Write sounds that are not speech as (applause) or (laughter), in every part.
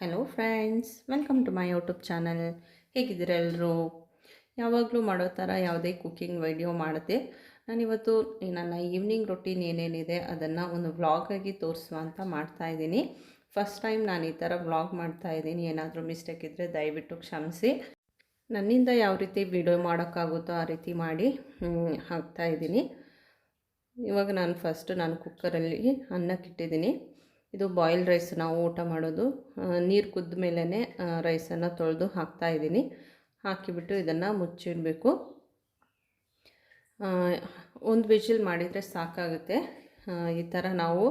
Hello friends welcome to my YouTube channel ಹೇಗಿದ್ದೀರೆಲ್ಲರೂ ಯಾವಾಗಲೂ ಮಾಡೋ ಥರ ಯಾವುದೇ ಕುಕ್ಕಿಂಗ್ ವೀಡಿಯೋ ಮಾಡಿದೆ ನಾನಿವತ್ತು ನನ್ನ ಈವ್ನಿಂಗ್ ರೊಟೀನ್ ಏನೇನಿದೆ ಅದನ್ನು ಒಂದು ವ್ಲಾಗಾಗಿ ತೋರಿಸುವ ಅಂತ ಮಾಡ್ತಾಯಿದ್ದೀನಿ ಫಸ್ಟ್ ಟೈಮ್ ನಾನು ಈ ಥರ ವ್ಲಾಗ್ ಮಾಡ್ತಾಯಿದ್ದೀನಿ ಏನಾದರೂ ಮಿಸ್ಟೇಕ್ ಇದ್ದರೆ ದಯವಿಟ್ಟು ಕ್ಷಮಿಸಿ. ನನ್ನಿಂದ ಯಾವ ರೀತಿ ವಿಡಿಯೋ ಮಾಡೋಕ್ಕಾಗುತ್ತೋ ಆ ರೀತಿ ಮಾಡಿ ಹಾಕ್ತಾಯಿದ್ದೀನಿ ಇವಾಗ ನಾನು ಫಸ್ಟ್ ನಾನು ಕುಕ್ಕರಲ್ಲಿ ಅನ್ನಕ್ಕಿಟ್ಟಿದ್ದೀನಿ ಇದು ಬಾಯ್ಲ್ ರೈಸ್ ನಾವು ಊಟ ಮಾಡೋದು. ನೀರು ಕುದ್ದ ಮೇಲೇ ರೈಸನ್ನು ತೊಳೆದು ಹಾಕ್ತಾಯಿದ್ದೀನಿ ಹಾಕಿಬಿಟ್ಟು ಇದನ್ನು ಮುಚ್ಚಿಡಬೇಕು. ಒಂದು ವಿಜಿಲ್ ಮಾಡಿದರೆ ಸಾಕಾಗುತ್ತೆ. ಈ ಥರ ನಾವು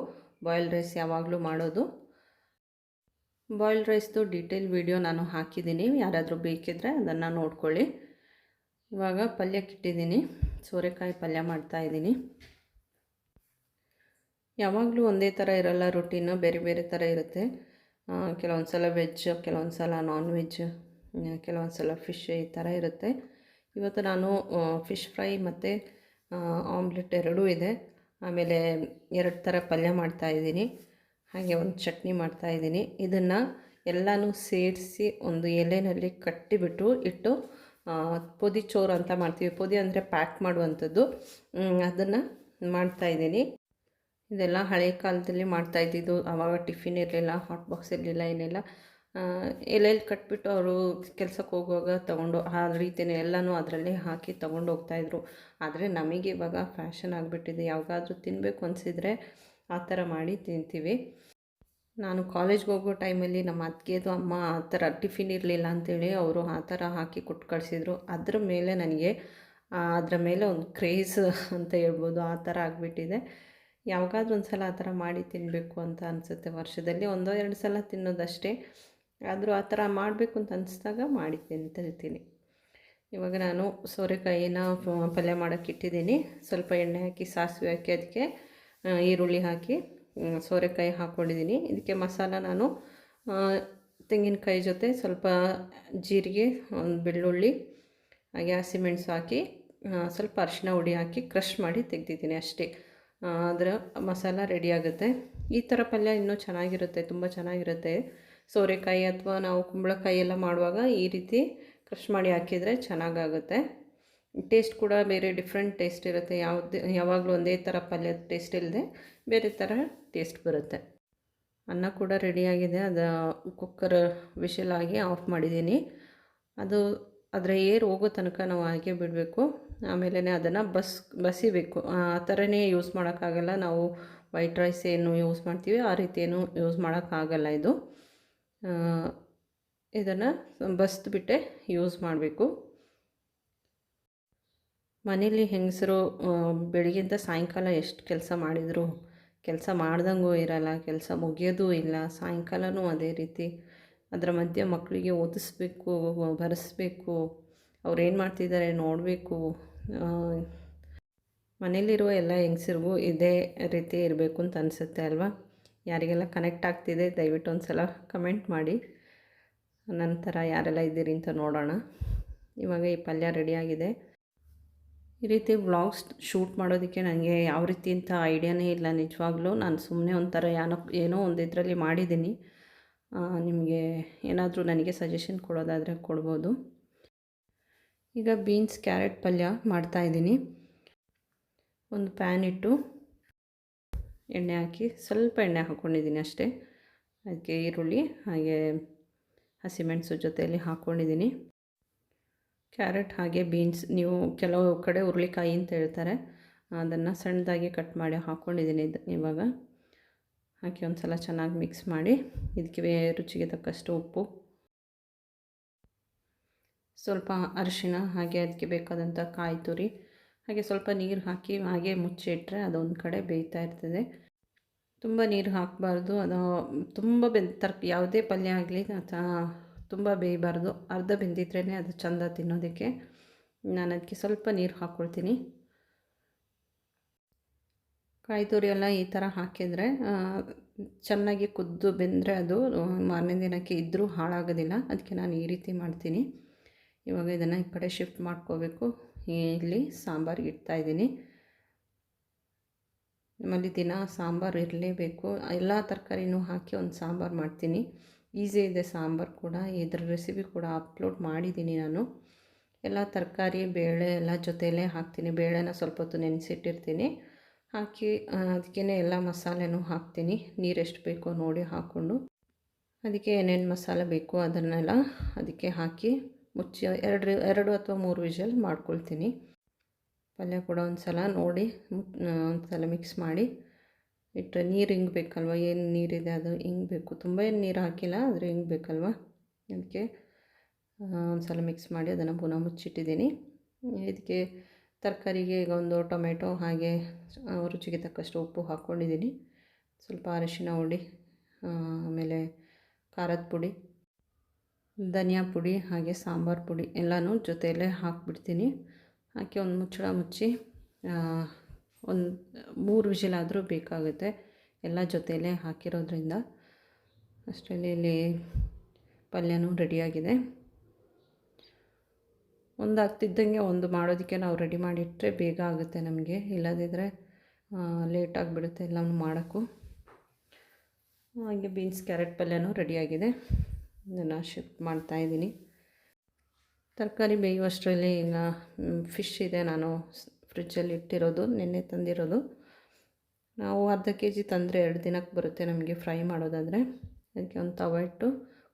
ಬಾಯ್ಲ್ ರೈಸ್ ಯಾವಾಗಲೂ ಮಾಡೋದು. ಬಾಯ್ಲ್ ರೈಸ್ದು ಡೀಟೇಲ್ ವಿಡಿಯೋ ನಾನು ಹಾಕಿದ್ದೀನಿ. ಯಾರಾದರೂ ಬೇಕಿದ್ದರೆ ಅದನ್ನು ನೋಡ್ಕೊಳ್ಳಿ. ಇವಾಗ ಪಲ್ಯಕ್ಕಿಟ್ಟಿದ್ದೀನಿ ಸೋರೆಕಾಯಿ ಪಲ್ಯ ಮಾಡ್ತಾಯಿದ್ದೀನಿ ಯಾವಾಗಲೂ ಒಂದೇ ಥರ ಇರಲ್ಲ ರೊಟೀನು ಬೇರೆ ಬೇರೆ ಥರ ಇರುತ್ತೆ. ಕೆಲವೊಂದು ಸಲ ವೆಜ್ ಕೆಲವೊಂದು ಸಲ ನಾನ್ ವೆಜ್ ಕೆಲವೊಂದು ಸಲ ಫಿಶ್ ಈ ಥರ ಇರುತ್ತೆ. ಇವತ್ತು ನಾನು ಫಿಶ್ ಫ್ರೈ ಮತ್ತು ಆಮ್ಲೆಟ್ ಎರಡೂ ಇದೆ. ಆಮೇಲೆ ಎರಡು ಥರ ಪಲ್ಯ ಮಾಡ್ತಾಯಿದ್ದೀನಿ ಹಾಗೆ ಒಂದು ಚಟ್ನಿ ಮಾಡ್ತಾಯಿದ್ದೀನಿ ಇದನ್ನು ಎಲ್ಲನೂ ಸೇರಿಸಿ ಒಂದು ಎಲೆಯಲ್ಲಿ ಕಟ್ಟಿಬಿಟ್ಟು ಇಟ್ಟು ಪೊದಿ ಚೋರು ಅಂತ ಮಾಡ್ತೀವಿ. ಪೊದಿ ಅಂದರೆ ಪ್ಯಾಕ್ ಮಾಡುವಂಥದ್ದು. ಅದನ್ನು ಮಾಡ್ತಾಯಿದ್ದೀನಿ ಇದೆಲ್ಲ ಹಳೆ ಕಾಲದಲ್ಲಿ ಮಾಡ್ತಾ ಇದ್ದಿದ್ದು. ಅವಾಗ ಟಿಫಿನ್ ಇರಲಿಲ್ಲ, ಹಾಟ್ ಬಾಕ್ಸ್ ಇರಲಿಲ್ಲ, ಏನಿಲ್ಲ. ಎಲೆಯಲ್ಲಿ ಕಟ್ಬಿಟ್ಟು ಅವರು ಕೆಲಸಕ್ಕೆ ಹೋಗುವಾಗ ತೊಗೊಂಡು, ಆ ರೀತಿಯೇ ಎಲ್ಲನೂ ಅದರಲ್ಲೇ ಹಾಕಿ ತೊಗೊಂಡು ಹೋಗ್ತಾಯಿದ್ರು ಆದರೆ ನಮಗೆ ಇವಾಗ ಫ್ಯಾಷನ್ ಆಗಿಬಿಟ್ಟಿದೆ. ಯಾವಾಗಾದರೂ ತಿನ್ನಬೇಕು ಅನಿಸಿದರೆ ಆ ಥರ ಮಾಡಿ ತಿಂತೀವಿ. ನಾನು ಕಾಲೇಜ್ಗೆ ಹೋಗೋ ಟೈಮಲ್ಲಿ ನಮ್ಮ ಅತ್ತಿಗೆದು ಅಮ್ಮ ಆ ಥರ ಟಿಫಿನ್ ಇರಲಿಲ್ಲ ಅಂಥೇಳಿ ಅವರು ಆ ಥರ ಹಾಕಿ ಕೊಟ್ಟು ಕಳಿಸಿದ್ರು. ಅದ್ರ ಮೇಲೆ ನನಗೆ ಅದರ ಮೇಲೆ ಒಂದು ಕ್ರೇಜ್ (laughs) ಅಂತ ಹೇಳ್ಬೋದು. ಆ ಥರ ಆಗಿಬಿಟ್ಟಿದೆ. ಯಾವಾಗಾದ್ರೂ ಒಂದು ಸಲ ಆ ಥರ ಮಾಡಿ ತಿನ್ನಬೇಕು ಅಂತ ಅನಿಸುತ್ತೆ. ವರ್ಷದಲ್ಲಿ ಒಂದೋ ಎರಡು ಸಲ ತಿನ್ನೋದಷ್ಟೇ. ಆದರೂ ಆ ಥರ ಮಾಡಬೇಕು ಅಂತ ಅನಿಸ್ದಾಗ ಮಾಡಿ ತಿಂತಿರ್ತೀನಿ. ಇವಾಗ ನಾನು ಸೋರೆಕಾಯಿನ ಪಲ್ಯ ಮಾಡೋಕ್ಕೆ ಇಟ್ಟಿದ್ದೀನಿ. ಸ್ವಲ್ಪ ಎಣ್ಣೆ ಹಾಕಿ, ಸಾಸಿವೆ ಹಾಕಿ, ಅದಕ್ಕೆ ಈರುಳ್ಳಿ ಹಾಕಿ ಸೋರೆಕಾಯಿ ಹಾಕ್ಕೊಂಡಿದ್ದೀನಿ ಇದಕ್ಕೆ ಮಸಾಲ ನಾನು ತೆಂಗಿನಕಾಯಿ ಜೊತೆ ಸ್ವಲ್ಪ ಜೀರಿಗೆ, ಒಂದು ಬೆಳ್ಳುಳ್ಳಿ, ಹಾಗೆ ಹಸಿಮೆಣಸು ಹಾಕಿ ಸ್ವಲ್ಪ ಅರಿಶಿನ ಹುಡಿ ಹಾಕಿ, ಕ್ರಷ್ ಮಾಡಿ ತೆಗ್ದಿದ್ದೀನಿ ಅಷ್ಟೇ. ಅದರ ಮಸಾಲ ರೆಡಿ ಆಗುತ್ತೆ. ಈ ಥರ ಪಲ್ಯ ಇನ್ನೂ ಚೆನ್ನಾಗಿರುತ್ತೆ, ತುಂಬ ಚೆನ್ನಾಗಿರುತ್ತೆ. ಸೋರೆಕಾಯಿ ಅಥವಾ ನಾವು ಕುಂಬಳಕಾಯಿ ಎಲ್ಲ ಮಾಡುವಾಗ ಈ ರೀತಿ ಕ್ರಶ್ ಮಾಡಿ ಹಾಕಿದರೆ ಚೆನ್ನಾಗಾಗುತ್ತೆ. ಟೇಸ್ಟ್ ಕೂಡ ಬೇರೆ ಡಿಫ್ರೆಂಟ್ ಟೇಸ್ಟ್ ಇರುತ್ತೆ. ಯಾವುದೇ, ಯಾವಾಗಲೂ ಒಂದೇ ಥರ ಪಲ್ಯ ಟೇಸ್ಟ್ ಇಲ್ಲದೆ ಬೇರೆ ಥರ ಟೇಸ್ಟ್ ಬರುತ್ತೆ. ಅನ್ನ ಕೂಡ ರೆಡಿಯಾಗಿದೆ ಅದು ಕುಕ್ಕರ್ ವಿಷಲ್ ಆಗಿ ಆಫ್ ಮಾಡಿದ್ದೀನಿ. ಅದು, ಅದರ ಏರ್ ಹೋಗೋ ತನಕ ನಾವು ಹಾಗೆ ಬಿಡಬೇಕು. ಆಮೇಲೆ ಅದನ್ನು ಬಸ್, ಬಸಿಬೇಕು. ಆ ಥರನೇ ಯೂಸ್ ಮಾಡೋಕ್ಕಾಗಲ್ಲ. ನಾವು ವೈಟ್ ರೈಸ್ ಏನು ಯೂಸ್ ಮಾಡ್ತೀವಿ. ಆ ರೀತಿ ಯೂಸ್ ಮಾಡೋಕ್ಕಾಗಲ್ಲ ಇದು. ಇದನ್ನು ಬಸ್ದುಬಿಟ್ಟೆ ಯೂಸ್ ಮಾಡಬೇಕು. ಮನೇಲಿ ಹೆಂಗಸರು ಬೆಳಗ್ಗೆಂತ ಸಾಯಂಕಾಲ ಎಷ್ಟು ಕೆಲಸ ಮಾಡಿದರು? ಕೆಲಸ ಮಾಡ್ದಂಗೂ ಇರಲ್ಲ. ಕೆಲಸ ಮುಗಿಯೋದೂ ಇಲ್ಲ. ಸಾಯಂಕಾಲವೂ ಅದೇ ರೀತಿ. ಅದರ ಮಧ್ಯೆ ಮಕ್ಕಳಿಗೆ ಓದಿಸ್ಬೇಕು ಬರೆಸ್ಬೇಕು. ಅವ್ರು ಏನು ಮಾಡ್ತಿದ್ದಾರೆ ನೋಡಬೇಕು. ಮನೇಲಿರುವ ಎಲ್ಲ ಹೆಂಗಸರಿಗೂ ಇದೇ ರೀತಿ ಇರಬೇಕು ಅಂತ ಅನಿಸುತ್ತೆ ಅಲ್ವಾ? ಯಾರಿಗೆಲ್ಲ ಕನೆಕ್ಟ್ ಆಗ್ತಿದೆ, ದಯವಿಟ್ಟು ಒಂದು ಸಲ ಕಮೆಂಟ್ ಮಾಡಿ ನಂತರ ಯಾರೆಲ್ಲ ಇದ್ದೀರಿ ಅಂತ ನೋಡೋಣ. ಇವಾಗ ಈ ಪಲ್ಯ ರೆಡಿಯಾಗಿದೆ ಈ ರೀತಿ ವ್ಲಾಗ್ಸ್ ಶೂಟ್ ಮಾಡೋದಕ್ಕೆ ನನಗೆ ಯಾವ ರೀತಿ ಅಂತ ಐಡಿಯಾನೇ ಇಲ್ಲ. ನಿಜವಾಗ್ಲೂ ನಾನು ಸುಮ್ಮನೆ ಒಂಥರ ಏನೋ ಏನೋ ಒಂದು ಇದರಲ್ಲಿ ಮಾಡಿದ್ದೀನಿ ನಿಮಗೆ ಏನಾದರೂ ನನಗೆ ಸಜೆಷನ್ ಕೊಡೋದಾದರೆ ಕೊಡ್ಬೋದು. ಈಗ ಬೀನ್ಸ್ ಕ್ಯಾರೆಟ್ ಪಲ್ಯ ಮಾಡ್ತಾಯಿದ್ದೀನಿ ಒಂದು ಪ್ಯಾನ್ ಇಟ್ಟು ಎಣ್ಣೆ ಹಾಕಿ, ಸ್ವಲ್ಪ ಎಣ್ಣೆ ಹಾಕ್ಕೊಂಡಿದ್ದೀನಿ ಅಷ್ಟೇ. ಅದಕ್ಕೆ ಈರುಳ್ಳಿ, ಹಾಗೆ ಹಸಿಮೆಣಸು ಜೊತೆಯಲ್ಲಿ ಹಾಕ್ಕೊಂಡಿದ್ದೀನಿ ಕ್ಯಾರೆಟ್ ಹಾಗೆ ಬೀನ್ಸ್, ನೀವು ಕೆಲವು ಕಡೆ ಹುರುಳಿಕಾಯಿ ಅಂತ ಹೇಳ್ತಾರೆ, ಅದನ್ನು ಸಣ್ಣದಾಗಿ ಕಟ್ ಮಾಡಿ ಹಾಕ್ಕೊಂಡಿದ್ದೀನಿ ಇವಾಗ. ಹಾಕಿ ಒಂದು ಸಲ ಚೆನ್ನಾಗಿ ಮಿಕ್ಸ್ ಮಾಡಿ, ಇದಕ್ಕೆ ರುಚಿಗೆ ತಕ್ಕಷ್ಟು ಉಪ್ಪು. ಸ್ವಲ್ಪ ಅರಿಶಿಣ, ಹಾಗೆ ಅದಕ್ಕೆ ಬೇಕಾದಂಥ ಕಾಯಿ ತುರಿ, ಹಾಗೆ ಸ್ವಲ್ಪ ನೀರು ಹಾಕಿ ಹಾಗೆ ಮುಚ್ಚಿಟ್ರೆ ಅದೊಂದು ಕಡೆ ಬೇಯ್ತಾ ಇರ್ತದೆ. ತುಂಬ ನೀರು ಹಾಕಬಾರ್ದು, ಅದು ತುಂಬ ಬೆಂದ ತರ್ಕ ಯಾವುದೇ ಪಲ್ಯ ಆಗಲಿ ತುಂಬ ಬೇಯಬಾರ್ದು. ಅರ್ಧ ಬೆಂದಿದ್ರೇ ಅದು ಚಂದ ತಿನ್ನೋದಕ್ಕೆ. ನಾನು ಅದಕ್ಕೆ ಸ್ವಲ್ಪ ನೀರು ಹಾಕ್ಕೊಳ್ತೀನಿ ಕಾಯಿ ತುರಿ ಎಲ್ಲ ಈ ಥರ ಹಾಕಿದರೆ ಚೆನ್ನಾಗಿ ಕುದ್ದು ಬೆಂದರೆ ಅದು ಮಾರನೇ ದಿನಕ್ಕೆ ಇದ್ದರೂ ಹಾಳಾಗೋದಿಲ್ಲ. ಅದಕ್ಕೆ ನಾನು ಈ ರೀತಿ ಮಾಡ್ತೀನಿ. ಇವಾಗ ಇದನ್ನು ಈ ಕಡೆ ಶಿಫ್ಟ್ ಮಾಡ್ಕೋಬೇಕು. ಇಲ್ಲಿ ಸಾಂಬಾರಿಗೆ ಇಡ್ತಾಯಿದ್ದೀನಿ ನಮ್ಮಲ್ಲಿ ದಿನ ಸಾಂಬಾರು ಇರಲೇಬೇಕು. ಎಲ್ಲ ತರಕಾರಿನೂ ಹಾಕಿ ಒಂದು ಸಾಂಬಾರು ಮಾಡ್ತೀನಿ. ಈಸಿ ಇದೆ ಸಾಂಬಾರು ಕೂಡ. ಇದ್ರ ರೆಸಿಪಿ ಕೂಡ ಅಪ್ಲೋಡ್ ಮಾಡಿದ್ದೀನಿ ನಾನು. ಎಲ್ಲ ತರಕಾರಿ, ಬೇಳೆ ಎಲ್ಲ ಜೊತೆಯಲ್ಲೇ ಹಾಕ್ತೀನಿ. ಬೇಳೆನ ಸ್ವಲ್ಪ ಹೊತ್ತು ನೆನೆಸಿಟ್ಟಿರ್ತೀನಿ. ಹಾಕಿ ಅದಕ್ಕೇ ಎಲ್ಲ ಮಸಾಲೆನೂ ಹಾಕ್ತೀನಿ. ನೀರೆಷ್ಟು ಬೇಕೋ ನೋಡಿ ಹಾಕ್ಕೊಂಡು ಅದಕ್ಕೆ ಏನೇನು ಮಸಾಲೆ ಬೇಕೋ ಅದನ್ನೆಲ್ಲ ಅದಕ್ಕೆ ಹಾಕಿ ಮುಚ್ಚಿ ಎರಡು ಎರಡು ಅಥವಾ ಮೂರು ವಿಷಲ್ ಮಾಡ್ಕೊಳ್ತೀನಿ. ಪಲ್ಯ ಕೂಡ ಒಂದು ಸಲ ನೋಡಿ ಒಂದು ಸಲ ಮಿಕ್ಸ್ ಮಾಡಿ. ಇಟ್ಟರೆ ನೀರು ಹಿಂಗೆ ಬೇಕಲ್ವ? ಏನು ನೀರಿದೆ ಅದು? ಹಿಂಗೆ ಬೇಕು. ತುಂಬ ಏನು ನೀರು ಹಾಕಿಲ್ಲ, ಆದರೆ ಹಿಂಗೆ ಬೇಕಲ್ವ? ಅದಕ್ಕೆ ಒಂದು ಸಲ ಮಿಕ್ಸ್ ಮಾಡಿ ಅದನ್ನು ಪುನಃ ಮುಚ್ಚಿಟ್ಟಿದ್ದೀನಿ. ಇದಕ್ಕೆ ತರಕಾರಿಗೆ ಈಗ ಒಂದು ಟೊಮೆಟೊ, ಹಾಗೆ ರುಚಿಗೆ ತಕ್ಕಷ್ಟು ಉಪ್ಪು ಹಾಕ್ಕೊಂಡಿದ್ದೀನಿ ಸ್ವಲ್ಪ ಅರಿಶಿನ ಹುಡಿ ಆಮೇಲೆ ಖಾರದ ಪುಡಿ. ಧನಿಯಾ ಪುಡಿ ಹಾಗೆ ಸಾಂಬಾರು ಪುಡಿ ಎಲ್ಲನೂ ಜೊತೆಯಲ್ಲೇ ಹಾಕಿಬಿಡ್ತೀನಿ. ಹಾಕಿ ಒಂದು ಮುಚ್ಚಳ ಮುಚ್ಚಿ ಒಂದು, ಮೂರು ವಿಷಿಲಾದರೂ ಬೇಕಾಗುತ್ತೆ ಎಲ್ಲ ಜೊತೆಯಲ್ಲೇ ಹಾಕಿರೋದ್ರಿಂದ. ಅಷ್ಟರಲ್ಲಿ ಇಲ್ಲಿ ಪಲ್ಯನೂ ರೆಡಿಯಾಗಿದೆ. ಒಂದು ಆಗ್ತಿದ್ದಂಗೆ ಒಂದು ಮಾಡೋದಕ್ಕೆ ನಾವು ರೆಡಿ ಮಾಡಿಟ್ಟರೆ ಬೇಗ ಆಗುತ್ತೆ ನಮಗೆ ಇಲ್ಲದಿದ್ದರೆ ಲೇಟ್ ಆಗಿಬಿಡುತ್ತೆ ಎಲ್ಲನೂ ಮಾಡೋಕ್ಕೂ. ಹಾಗೆ ಬೀನ್ಸ್, ಕ್ಯಾರೆಟ್ ಪಲ್ಯನೂ ರೆಡಿಯಾಗಿದೆ. ಇದನ್ನು ಶಿಫ್ಟ್ ಮಾಡ್ತಾಯಿದ್ದೀನಿ ತರಕಾರಿ ಬೇಯುವಷ್ಟರಲ್ಲಿ ಇನ್ನು ಫಿಶ್ ಇದೆ. ನಾನು ಫ್ರಿಜ್ಜಲ್ಲಿ ಇಟ್ಟಿರೋದು, ನಿನ್ನೆ ತಂದಿರೋದು. ನಾವು ಅರ್ಧ ಕೆ ಜಿ ತಂದರೆ ಎರಡು ದಿನಕ್ಕೆ ಬರುತ್ತೆ ನಮಗೆ ಫ್ರೈ ಮಾಡೋದಾದರೆ. ಅದಕ್ಕೆ ಒಂದು ತವ ಇಟ್ಟು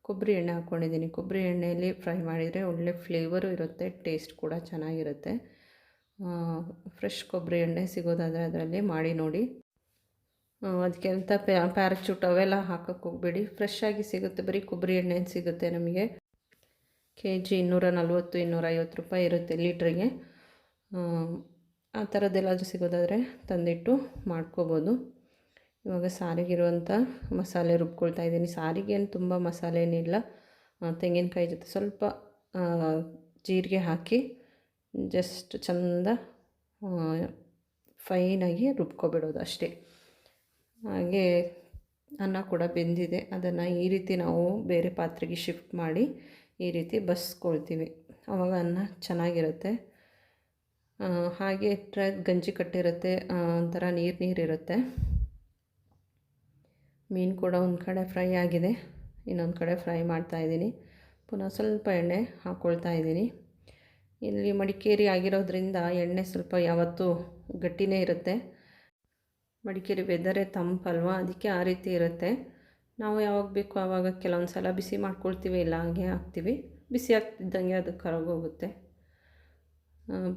ಕೊಬ್ಬರಿ ಎಣ್ಣೆ ಹಾಕ್ಕೊಂಡಿದ್ದೀನಿ ಕೊಬ್ಬರಿ ಎಣ್ಣೆಯಲ್ಲಿ ಫ್ರೈ ಮಾಡಿದರೆ ಒಳ್ಳೆ ಫ್ಲೇವರು ಇರುತ್ತೆ ಟೇಸ್ಟ್ ಕೂಡ ಚೆನ್ನಾಗಿರುತ್ತೆ. ಫ್ರೆಶ್ ಕೊಬ್ಬರಿ ಎಣ್ಣೆ ಸಿಗೋದಾದರೆ ಅದರಲ್ಲಿ ಮಾಡಿ ನೋಡಿ. ಅದಕ್ಕೆ ಅಂತ ಪ್ಯಾರಚೂಟ್ ಅವೆಲ್ಲ ಹಾಕೋಕ್ಕೆ ಹೋಗಬೇಡಿ. ಫ್ರೆಶ್ ಆಗಿ ಸಿಗುತ್ತೆ, ಬರೀ ಕೊಬ್ಬರಿ ಎಣ್ಣೆ ಸಿಗುತ್ತೆ ನಮಗೆ. ಕೆ ಜಿ ಇನ್ನೂರ ನಲ್ವತ್ತು ಇನ್ನೂರೈವತ್ತು ರೂಪಾಯಿ ಇರುತ್ತೆ ಲೀಟ್ರಿಗೆ. ಆ ಥರದ್ದೆಲ್ಲಾದರೂ ಸಿಗೋದಾದರೆ ತಂದಿಟ್ಟು ಮಾಡ್ಕೋಬೋದು. ಇವಾಗ ಸಾರಿಗಿರುವಂಥ ಮಸಾಲೆ ರುಬ್ಕೊಳ್ತಾ ಇದ್ದೀನಿ. ಸಾರಿಗೆ ಏನು ತುಂಬ ಮಸಾಲೆ ಏನಿಲ್ಲ ತೆಂಗಿನಕಾಯಿ ಜೊತೆ ಸ್ವಲ್ಪ ಜೀರಿಗೆ ಹಾಕಿ ಜಸ್ಟ್ ಚಂದ ಫೈನಾಗಿ ರುಬ್ಕೊಬಿಡೋದು ಅಷ್ಟೇ. ಹಾಗೆ ಅನ್ನ ಕೂಡ ಬೆಂದಿದೆ. ಅದನ್ನು ಈ ರೀತಿ ನಾವು ಬೇರೆ ಪಾತ್ರೆಗೆ ಶಿಫ್ಟ್ ಮಾಡಿ ಈ ರೀತಿ ಬಸ್ಕೊಳ್ತೀವಿ. ಆವಾಗ ಅನ್ನ ಚೆನ್ನಾಗಿರುತ್ತೆ. ಹಾಗೆ ಇಟ್ಟರೆ ಗಂಜಿ ಕಟ್ಟಿರುತ್ತೆ. ಒಂಥರ ನೀರು ನೀರಿರುತ್ತೆ ಮೀನು ಕೂಡ ಒಂದು ಕಡೆ ಫ್ರೈ ಆಗಿದೆ. ಇನ್ನೊಂದು ಕಡೆ ಫ್ರೈ ಮಾಡ್ತಾಯಿದ್ದೀನಿ ಪುನಃ ಸ್ವಲ್ಪ ಎಣ್ಣೆ ಹಾಕ್ಕೊಳ್ತಾ ಇದ್ದೀನಿ. ಇಲ್ಲಿ ಮಡಿಕೇರಿ ಆಗಿರೋದ್ರಿಂದ ಎಣ್ಣೆ ಸ್ವಲ್ಪ ಯಾವತ್ತೂ ಗಟ್ಟಿನೇ ಇರುತ್ತೆ. ಮಡಿಕೇರಿ ವೆದರೇ ತಂಪಲ್ವ? ಅದಕ್ಕೆ ಆ ರೀತಿ ಇರುತ್ತೆ. ನಾವು ಯಾವಾಗ ಬೇಕು ಆವಾಗ ಕೆಲವೊಂದು ಸಲ ಬಿಸಿ ಮಾಡ್ಕೊಳ್ತೀವಿ, ಇಲ್ಲ ಹಾಗೆ ಹಾಕ್ತೀವಿ. ಬಿಸಿ ಆಗ್ತಿದ್ದಂಗೆ ಅದು ಕರಗೋಗುತ್ತೆ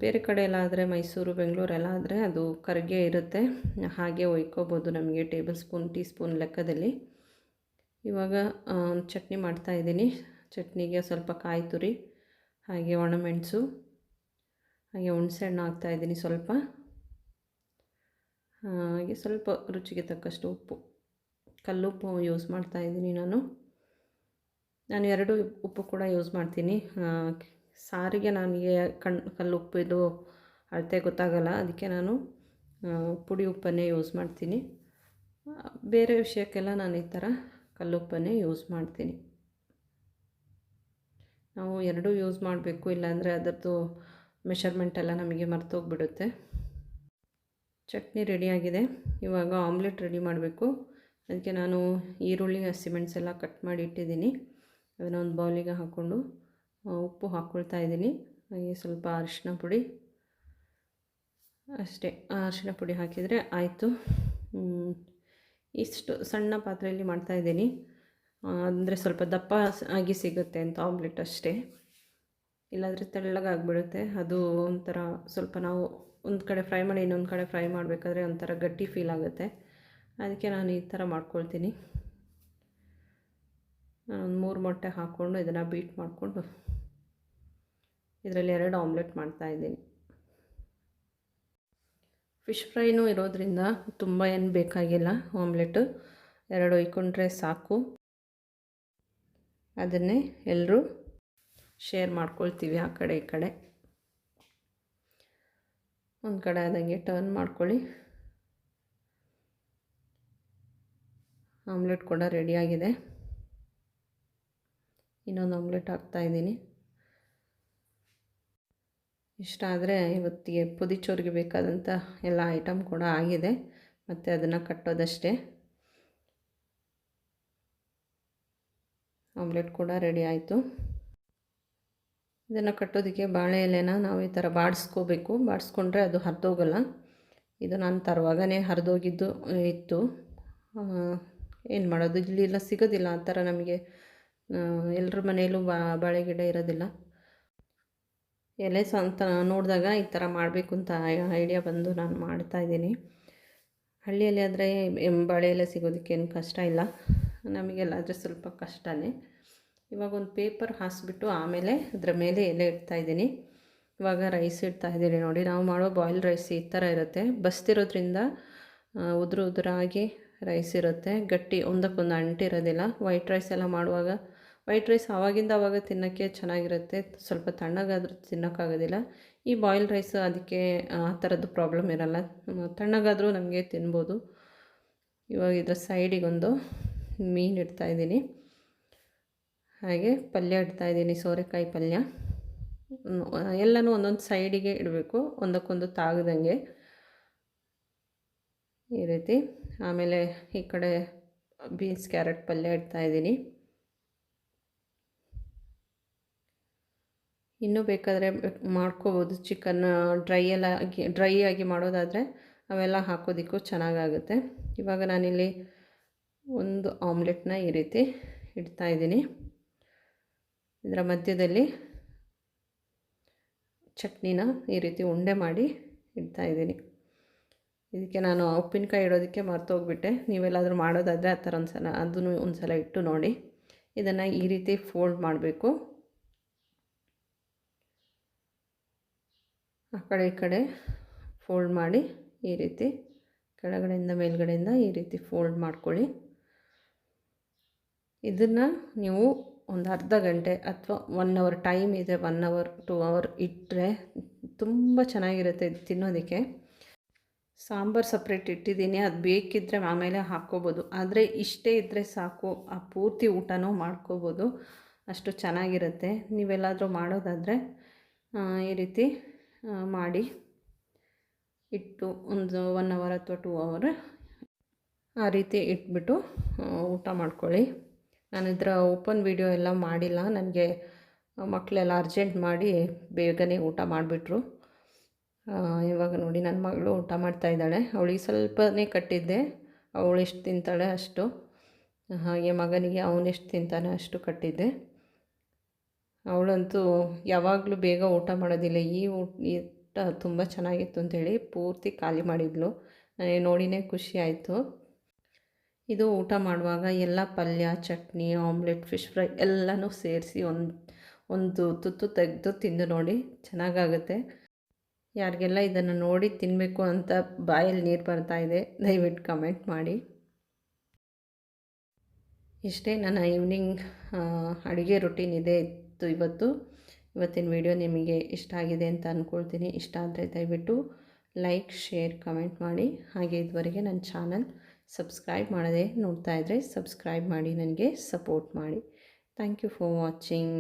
ಬೇರೆ ಕಡೆ ಎಲ್ಲ ಆದರೆ ಮೈಸೂರು ಬೆಂಗಳೂರೆಲ್ಲ ಆದರೆ ಅದು ಕರಗೆ ಇರುತ್ತೆ. ಹಾಗೆ ಒಯ್ಕೋಬೋದು ನಮಗೆ ಟೇಬಲ್ ಸ್ಪೂನ್, ಟೀ ಸ್ಪೂನ್ ಲೆಕ್ಕದಲ್ಲಿ. ಇವಾಗ ಚಟ್ನಿ ಮಾಡ್ತಾಯಿದ್ದೀನಿ ಚಟ್ನಿಗೆ ಸ್ವಲ್ಪ ಕಾಯಿ ತುರಿ, ಹಾಗೆ ಒಣಮೆಣಸು ಹಾಗೆ ಹುಣಸೆ ಹಣ್ಣು ಹಾಕ್ತಾಯಿದ್ದೀನಿ ಸ್ವಲ್ಪ. ಹಾಗೆ ಸ್ವಲ್ಪ ರುಚಿಗೆ ತಕ್ಕಷ್ಟು ಉಪ್ಪು. ಕಲ್ಲುಪ್ಪು ಯೂಸ್ ಮಾಡ್ತಾ ಇದ್ದೀನಿ ನಾನು. ನಾನು ಎರಡು ಉಪ್ಪು ಕೂಡ ಯೂಸ್ ಮಾಡ್ತೀನಿ. ಸಾರಿಗೆ ನನಗೆ ಕಣ್ ಇದು ಅಳತೆ ಗೊತ್ತಾಗಲ್ಲ. ಅದಕ್ಕೆ ನಾನು ಪುಡಿ ಉಪ್ಪನ್ನೇ ಯೂಸ್ ಮಾಡ್ತೀನಿ. ಬೇರೆ ವಿಷಯಕ್ಕೆಲ್ಲ ನಾನು ಈ ಥರ ಕಲ್ಲುಪ್ಪನ್ನೇ ಯೂಸ್ ಮಾಡ್ತೀನಿ. ನಾವು ಎರಡೂ ಯೂಸ್ ಮಾಡಬೇಕು. ಇಲ್ಲಾಂದರೆ ಅದರದ್ದು ಮೆಷರ್ಮೆಂಟ್ ಎಲ್ಲ ನಮಗೆ ಮರ್ತೋಗ್ಬಿಡುತ್ತೆ. ಚಟ್ನಿ ರೆಡಿಯಾಗಿದೆ. ಇವಾಗ ಆಮ್ಲೆಟ್ ರೆಡಿ ಮಾಡಬೇಕು. ಅದಕ್ಕೆ ನಾನು ಈರುಳ್ಳಿ ಹಸಿಮೆಣಸು ಎಲ್ಲ ಕಟ್ ಮಾಡಿ ಇಟ್ಟಿದ್ದೀನಿ. ಅದನ್ನು ಒಂದು ಬೌಲಿಗೆ ಹಾಕ್ಕೊಂಡು ಉಪ್ಪು ಹಾಕ್ಕೊಳ್ತಾ ಇದ್ದೀನಿ. ಹಾಗೆ ಸ್ವಲ್ಪ ಅರಿಶಿನ ಪುಡಿ. ಅಷ್ಟೇ, ಅರಿಶಿನ ಪುಡಿ ಹಾಕಿದರೆ ಆಯಿತು. ಇಷ್ಟು ಸಣ್ಣ ಪಾತ್ರೆಯಲ್ಲಿ ಮಾಡ್ತಾಯಿದ್ದೀನಿ ಅಂದರೆ ಸ್ವಲ್ಪ ದಪ್ಪ ಆಗಿ ಸಿಗುತ್ತೆ ಅಂತ ಆಮ್ಲೆಟ್ ಅಷ್ಟೇ. ಇಲ್ಲಾಂದರೆ ತೆಳ್ಳಗಾಗ್ಬಿಡುತ್ತೆ. ಅದು ಒಂಥರ ಸ್ವಲ್ಪ ನಾವು ಒಂದು ಕಡೆ ಫ್ರೈ ಮಾಡಿ, ಇನ್ನೊಂದು ಕಡೆ ಫ್ರೈ ಮಾಡಬೇಕಾದ್ರೆ ಒಂಥರ ಗಟ್ಟಿ ಫೀಲ್ ಆಗುತ್ತೆ. ಅದಕ್ಕೆ ನಾನು ಈ ಥರ ಮಾಡ್ಕೊಳ್ತೀನಿ. ಒಂದು ಮೂರು ಮೊಟ್ಟೆ ಹಾಕ್ಕೊಂಡು ಇದನ್ನು ಬೀಟ್ ಮಾಡಿಕೊಂಡು ಇದರಲ್ಲಿ ಎರಡು ಆಮ್ಲೆಟ್ ಮಾಡ್ತಾಯಿದ್ದೀನಿ ಫಿಶ್ ಫ್ರೈನೂ ಇರೋದ್ರಿಂದ ತುಂಬ ಏನು ಬೇಕಾಗಿಲ್ಲ ಆಮ್ಲೆಟು ಎರಡು ಒಯ್ಕೊಂಡ್ರೆ ಸಾಕು. ಅದನ್ನೇ ಎಲ್ಲರೂ ಶೇರ್ ಮಾಡ್ಕೊಳ್ತೀವಿ ಆ ಕಡೆ, ಈ ಕಡೆ. ಒಂದು ಕಡೆ ಆದಂಗೆ ಟರ್ನ್ ಮಾಡ್ಕೊಳ್ಳಿ. ಆಮ್ಲೆಟ್ ಕೂಡ ರೆಡಿಯಾಗಿದೆ ಇನ್ನೊಂದು ಆಮ್ಲೆಟ್ ಹಾಕ್ತಾಯಿದ್ದೀನಿ ಇಷ್ಟ ಆದರೆ ಇವತ್ತಿಗೆ ಪುದಿಚೋರಿಗೆ ಬೇಕಾದಂಥ ಎಲ್ಲ ಐಟಮ್ ಕೂಡ ಆಗಿದೆ. ಮತ್ತು ಅದನ್ನು ಕಟ್ಟೋದಷ್ಟೇ. ಆಮ್ಲೆಟ್ ಕೂಡ ರೆಡಿ ಆಯಿತು. ಇದನ್ನು ಕಟ್ಟೋದಕ್ಕೆ ಬಾಳೆ ಎಲೆನ ನಾವು ಈ ಥರ ಬಾಡಿಸ್ಕೋಬೇಕು. ಬಾಡಿಸ್ಕೊಂಡ್ರೆ ಅದು ಹರಿದೋಗಲ್ಲ. ಇದು ನಾನು ತರುವಾಗನೇ ಹರಿದೋಗಿದ್ದು ಇತ್ತು. ಏನು ಮಾಡೋದು? ಇಲ್ಲೆಲ್ಲ ಸಿಗೋದಿಲ್ಲ. ಆ ಥರ ನಮಗೆ ಎಲ್ಲರ ಮನೆಯಲ್ಲೂ ಬಾ, ಬಾಳೆ ಗಿಡ ಇರೋದಿಲ್ಲ. ಎಲೆ ಸ, ಅಂತ ನೋಡಿದಾಗ ಈ ಥರ ಮಾಡಬೇಕು ಅಂತ ಐಡಿಯಾ ಬಂದು ನಾನು ಮಾಡ್ತಾಯಿದ್ದೀನಿ ಹಳ್ಳಿಯಲ್ಲಿ ಆದರೆ ಬಾಳೆ ಎಲೆ ಸಿಗೋದಕ್ಕೇನು ಕಷ್ಟ ಇಲ್ಲ. ನಮಗೆಲ್ಲ ಸ್ವಲ್ಪ ಕಷ್ಟನೇ. ಇವಾಗ ಒಂದು ಪೇಪರ್ ಹಾಸಿಬಿಟ್ಟು ಆಮೇಲೆ ಅದರ ಮೇಲೆ ಎಲೆ ಇಡ್ತಾಯಿದ್ದೀನಿ ಇವಾಗ ರೈಸ್ ಇಡ್ತಾ ಇದ್ದೀನಿ ನೋಡಿ. ನಾವು ಮಾಡೋ ಬಾಯ್ಲ್ ರೈಸ್ ಈ ಥರ ಇರುತ್ತೆ. ಬಸ್ತಿರೋದ್ರಿಂದ ಉದುರು ಉದುರಾಗಿ ರೈಸ್ ಇರುತ್ತೆ. ಗಟ್ಟಿ ಒಂದಕ್ಕೊಂದು ಅಂಟಿರೋದಿಲ್ಲ. ವೈಟ್ ರೈಸ್ ಎಲ್ಲ ಮಾಡುವಾಗ ವೈಟ್ ರೈಸ್ ಆವಾಗಿಂದ ಆವಾಗ ತಿನ್ನೋಕ್ಕೆ ಚೆನ್ನಾಗಿರುತ್ತೆ. ಸ್ವಲ್ಪ ತಣ್ಣಗಾದರೂ ತಿನ್ನೋಕ್ಕಾಗೋದಿಲ್ಲ. ಈ ಬಾಯ್ಲ್ ರೈಸ್ ಅದಕ್ಕೆ, ಆ ಥರದ್ದು ಪ್ರಾಬ್ಲಮ್ ಇರಲ್ಲ. ತಣ್ಣಗಾದರೂ ನಮಗೆ ತಿನ್ಬೋದು. ಇವಾಗ ಇದರ ಸೈಡಿಗೊಂದು ಮೀನು ಇಡ್ತಾಯಿದ್ದೀನಿ ಹಾಗೆ ಪಲ್ಯ ಇಡ್ತಾ ಇದ್ದೀನಿ, ಸೋರೆಕಾಯಿ ಪಲ್ಯ. ಎಲ್ಲನೂ ಒಂದೊಂದು ಸೈಡಿಗೆ ಇಡಬೇಕು, ಒಂದಕ್ಕೊಂದು ತಾಗದಂಗೆ. ಈ ರೀತಿ. ಆಮೇಲೆ ಈ ಕಡೆ ಬೀನ್ಸ್, ಕ್ಯಾರೆಟ್ ಪಲ್ಯ ಇಡ್ತಾ ಇದ್ದೀನಿ. ಇನ್ನೂ ಬೇಕಾದರೆ ಮಾಡ್ಕೋಬೋದು ಚಿಕನ್ ಡ್ರೈ ಎಲ್ಲ ಆಗಿ ಡ್ರೈ ಆಗಿ ಮಾಡೋದಾದರೆ ಅವೆಲ್ಲ ಹಾಕೋದಿಕ್ಕೂ ಚೆನ್ನಾಗಾಗುತ್ತೆ. ಇವಾಗ ನಾನಿಲ್ಲಿ ಒಂದು ಆಮ್ಲೆಟ್ನ ಈ ರೀತಿ ಇಡ್ತಾಯಿದ್ದೀನಿ ಇದರ ಮಧ್ಯದಲ್ಲಿ ಚಟ್ನಿನ ಈ ರೀತಿ ಉಂಡೆ ಮಾಡಿ ಇಡ್ತಾಯಿದ್ದೀನಿ ಇದಕ್ಕೆ ನಾನು ಉಪ್ಪಿನಕಾಯಿ ಇಡೋದಕ್ಕೆ ಮರ್ತೋಗ್ಬಿಟ್ಟೆ ನೀವೆಲ್ಲಾದರೂ ಮಾಡೋದಾದರೆ ಆ ಥರ ಒಂದು ಸಲ ಅದನ್ನು ಒಂದು ಸಲ ಇಟ್ಟು ನೋಡಿ. ಇದನ್ನು ಈ ರೀತಿ ಫೋಲ್ಡ್ ಮಾಡಬೇಕು. ಆ ಕಡೆ ಈ ಕಡೆ ಫೋಲ್ಡ್ ಮಾಡಿ ಈ ರೀತಿ ಕೆಳಗಡೆಯಿಂದ ಮೇಲ್ಗಡೆಯಿಂದ ಈ ರೀತಿ ಫೋಲ್ಡ್ ಮಾಡ್ಕೊಳ್ಳಿ. ಇದನ್ನು ನೀವು ಒಂದು ಅರ್ಧ ಗಂಟೆ ಅಥವಾ ಒನ್ ಅವರ್ ಟೈಮ್ ಇದೆ ಒನ್ ಅವರ್ ಟು ಅವರ್ ಇಟ್ಟರೆ ತುಂಬ ಚೆನ್ನಾಗಿರುತ್ತೆ ಇದು ತಿನ್ನೋದಕ್ಕೆ. ಸಾಂಬಾರು ಸಪ್ರೇಟ್ ಇಟ್ಟಿದ್ದೀನಿ, ಅದು ಬೇಕಿದ್ದರೆ ಆಮೇಲೆ ಹಾಕ್ಕೋಬೋದು. ಆದರೆ ಇಷ್ಟೇ ಇದ್ದರೆ ಸಾಕು, ಆ ಪೂರ್ತಿ ಊಟನೂ ಮಾಡ್ಕೋಬೋದು. ಅಷ್ಟು ಚೆನ್ನಾಗಿರುತ್ತೆ. ನೀವೆಲ್ಲಾದರೂ ಮಾಡೋದಾದರೆ ಈ ರೀತಿ ಮಾಡಿ ಇಟ್ಟು ಒಂದು ಒನ್ ಅವರ್ ಅಥವಾ ಟೂ ಅವರ್ ಆ ರೀತಿ ಇಟ್ಬಿಟ್ಟು ಊಟ ಮಾಡ್ಕೊಳ್ಳಿ. ನಾನು ಇದರ ಓಪನ್ ವೀಡಿಯೋ ಎಲ್ಲ ಮಾಡಿಲ್ಲ. ನನಗೆ ಮಕ್ಕಳೆಲ್ಲ ಅರ್ಜೆಂಟ್ ಮಾಡಿ ಬೇಗನೆ ಊಟ ಮಾಡಿಬಿಟ್ರು. ಇವಾಗ ನೋಡಿ ನನ್ನ ಮಗಳು ಊಟ ಮಾಡ್ತಾ ಇದ್ದಾಳೆ. ಅವಳಿಗೆ ಸ್ವಲ್ಪನೇ ಕಟ್ಟಿದ್ದೆ. ಅವಳು ಎಷ್ಟು ತಿಂತಾಳೆ ಅಷ್ಟು, ಹಾಗೆ ಮಗನಿಗೆ ಅವನೆಷ್ಟು ತಿಂತಾನೆ ಅಷ್ಟು ಕಟ್ಟಿದ್ದೆ. ಅವಳಂತೂ ಯಾವಾಗಲೂ ಬೇಗ ಊಟ ಮಾಡೋದಿಲ್ಲ. ಈ ಊಟ ತುಂಬ ಚೆನ್ನಾಗಿತ್ತು ಅಂತೇಳಿ ಪೂರ್ತಿ ಖಾಲಿ ಮಾಡಿದ್ಲು. ನನಗೆ ನೋಡಿನೇ ಖುಷಿ ಆಯಿತು. ಇದು ಊಟ ಮಾಡುವಾಗ ಎಲ್ಲ ಪಲ್ಯ, ಚಟ್ನಿ, ಆಮ್ಲೆಟ್, ಫಿಶ್ ಫ್ರೈ ಎಲ್ಲನೂ ಸೇರಿಸಿ ಒಂದು ಒಂದು ತುತ್ತು ತೆಗೆದು ತಿಂದು ನೋಡಿ ಚೆನ್ನಾಗಾಗುತ್ತೆ. ಯಾರಿಗೆಲ್ಲ ಇದನ್ನು ನೋಡಿ ತಿನ್ನಬೇಕು ಅಂತ ಬಾಯಲ್ಲಿ ನೀರು ಬರ್ತಾ ಇದೆ, ದಯವಿಟ್ಟು ಕಮೆಂಟ್ ಮಾಡಿ. ಇಷ್ಟೇ ನನ್ನ ಈವ್ನಿಂಗ್ ಅಡುಗೆ ರುಟೀನ್ ಇದೆ ಇತ್ತು ಇವತ್ತು. ಇವತ್ತಿನ ವಿಡಿಯೋ ನಿಮಗೆ ಇಷ್ಟ ಆಗಿದೆ ಅಂತ ಅಂದ್ಕೊಳ್ತೀನಿ ಇಷ್ಟ ಆದರೆ ದಯವಿಟ್ಟು ಲೈಕ್ ಶೇರ್ ಕಮೆಂಟ್ ಮಾಡಿ. ಹಾಗೆ ಇದುವರೆಗೆ ನನ್ನ ಚಾನಲ್ ಸಬ್ಸ್ಕ್ರೈಬ್ ಮಾಡದೆ ನೋಡ್ತಾ ಇದ್ದರೆ ಸಬ್ಸ್ಕ್ರೈಬ್ ಮಾಡಿ ನನಗೆ ಸಪೋರ್ಟ್ ಮಾಡಿ. Thank you for watching.